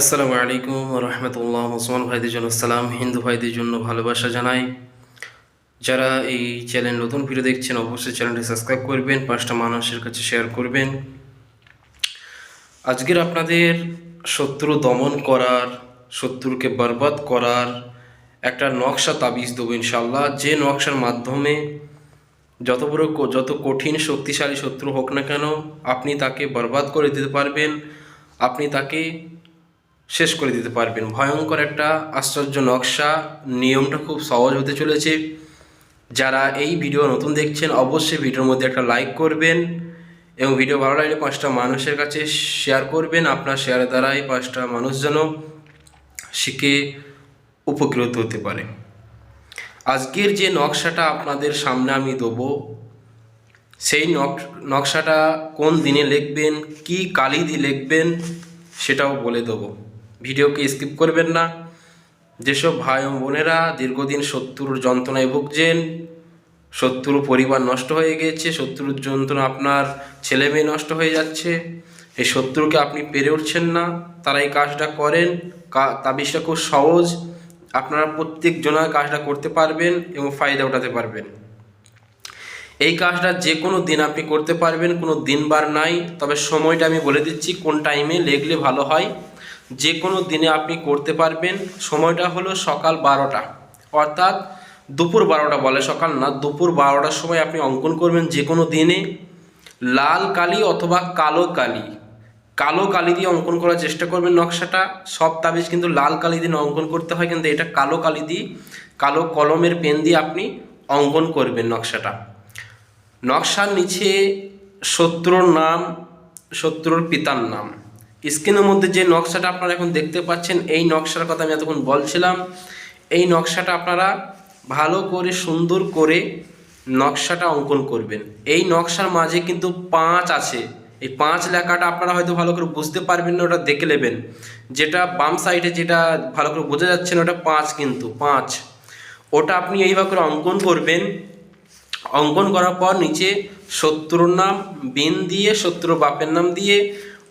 আসসালামু আলাইকুম রহমতুল্লাহ। মুসলমান ভাইদের জন্য সালাম, হিন্দু ভাইদের জন্য ভালোবাসা জানাই। যারা এই চ্যানেল নতুন ভিডিও দেখছেন, অবশ্যই চ্যানেলটি সাবস্ক্রাইব করবেন, পাঁচটা মানুষের কাছে শেয়ার করবেন। আজকের আপনাদের শত্রু দমন করার, শত্রুকে বরবাদ করার একটা নকশা তাবিজ দেবো ইনশাল্লাহ যে নকশার মাধ্যমে যত বড় যত কঠিন শক্তিশালী শত্রু হোক না কেন, আপনি তাকে বরবাদ করে দিতে পারবেন। আপনি তাকে শেষ করে দিতে পারবেন। ভয়ঙ্কর একটা আশ্চর্য নকশা। নিয়মটা খুব সহজ হতে চলেছে। যারা এই ভিডিও নতুন দেখছেন, অবশ্যই ভিডিওর মধ্যে একটা লাইক করবেন এবং ভিডিও ভালো লাগলে পাঁচটা মানুষের কাছে শেয়ার করবেন। আপনার শেয়ারের দ্বারাই পাঁচটা মানুষ যেন শিখে উপকৃত হতে পারে। আজকের যে নকশাটা আপনাদের সামনে আমি দেবো, সেই নক, নকশাটা কোন দিনে লিখবেন, কি কালি দিয়ে লিখবেন, সেটাও বলে দেবো। ভিডিওকে স্কিপ করবেন না। যেসব ভাই ও বোনেরা দীর্ঘদিন শত্রুর যন্ত্রণায় ভুগছেন, শত্রুর পরিবার নষ্ট হয়ে গেছে শত্রুর যন্ত্রণা আপনার ছেলে মেয়ে নষ্ট হয়ে যাচ্ছে, এই শত্রুকে আপনি পেরে উঠছেন না তারা এই কাজটা করেন। কা- তাবিজটা খুব সহজ। আপনারা প্রত্যেক জনের কাজটা করতে পারবেন এবং ফায়দা উঠাতে পারবেন। এই কাজটা যে কোনো দিন আপনি করতে পারবেন, কোনো দিনবার নাই। তবে সময়টা আমি বলে দিচ্ছি, কোন টাইমে লেগলে ভালো হয়। যে কোনো দিনে আপনি করতে পারবেন। সময়টা হলো সকাল বারোটা। অর্থাৎ দুপুর বারোটা বলে সকাল না, দুপুর বারোটার সময় আপনি অঙ্কন করবেন যে কোনো দিনে। লাল কালি অথবা কালো কালি। কালো কালি দিয়ে অঙ্কন করার চেষ্টা করবেন নকশাটা। সব তাবিজ কিন্তু লাল কালি দিয়ে অঙ্কন করতে হয়, কিন্তু এটা কালো কালি দিয়ে, কালো কলমের পেন দিয়ে আপনি অঙ্কন করবেন নকশাটা। নকশার নিচে শত্রুর নাম শত্রুর পিতার নাম। স্ক্রিনের মধ্যে যে নকশাটা আপনারা এখন দেখতে পাচ্ছেন, এই নকশার কথা আমি এতক্ষণ বলছিলাম। এই নকশাটা আপনারা ভালো করে, সুন্দর করে নকশাটা অঙ্কন করবেন। এই নকশার মাঝে কিন্তু পাঁচ আছে। এই পাঁচ লেখাটা আপনারা হয়তো ভালো করে বুঝতে পারবেন না, ওটা দেখে নেবেন। যেটা বাম সাইডে যেটা ভালো করে বোঝা যাচ্ছে না, ওটা পাঁচ কিন্তু, পাঁচ। ওটা আপনি এইভাবে করে অঙ্কন করবেন। অঙ্কন করার পর নিচে শত্রুর নাম, বিন দিয়ে শত্রুর বাপের নাম দিয়ে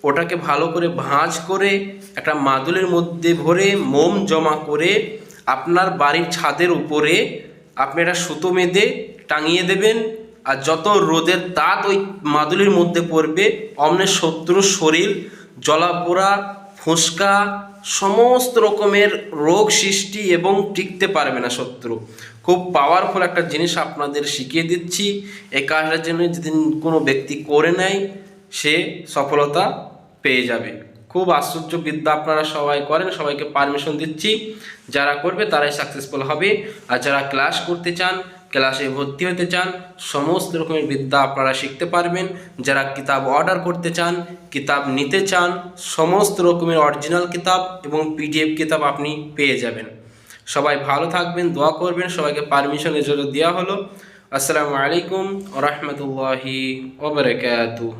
ওটাকে ভালো করে ভাঁজ করে একটা মাদুলের মধ্যে ভরে মোম জমা করে আপনার বাড়ির ছাদের উপরে আপনি একটা সুতো বেঁধে টাঙিয়ে দেবেন। আর যত রোদের তাপ ওই মাদুলির মধ্যে পড়বে অমনের শত্রু শরীর, জলাপোড়া, ফুসকা, সমস্ত রকমের রোগ সৃষ্টি এবং টিকতে পারবে না শত্রু। খুব পাওয়ারফুল একটা জিনিস আপনাদের শিখিয়ে দিচ্ছি। এই কাজটার জন্য যদি কোনো ব্যক্তি করে নেয় সে সফলতা পেয়ে যাবে। খুব আশ্চর্য বিদ্যা আপনারা সবাই করেন, সবাইকে পারমিশন দিচ্ছি। যারা করবে তারাই সাকসেসফুল হবে। আর যারা ক্লাস করতে চান ক্লাসে ভর্তি হতে চান, সমস্ত রকমের বিদ্যা আপনারা শিখতে পারবেন। যারা কিতাব অর্ডার করতে চান, কিতাব নিতে চান, সমস্ত রকমের অরিজিনাল কিতাব এবং পিডিএফ কিতাব আপনি পেয়ে যাবেন। সবাই ভালো থাকবেন, দোয়া করবেন, সবাইকে পারমিশন এজন্য দেওয়া হলো। আসসালামু আলাইকুম রহমতুল্লাহি ওবরাকাতুহ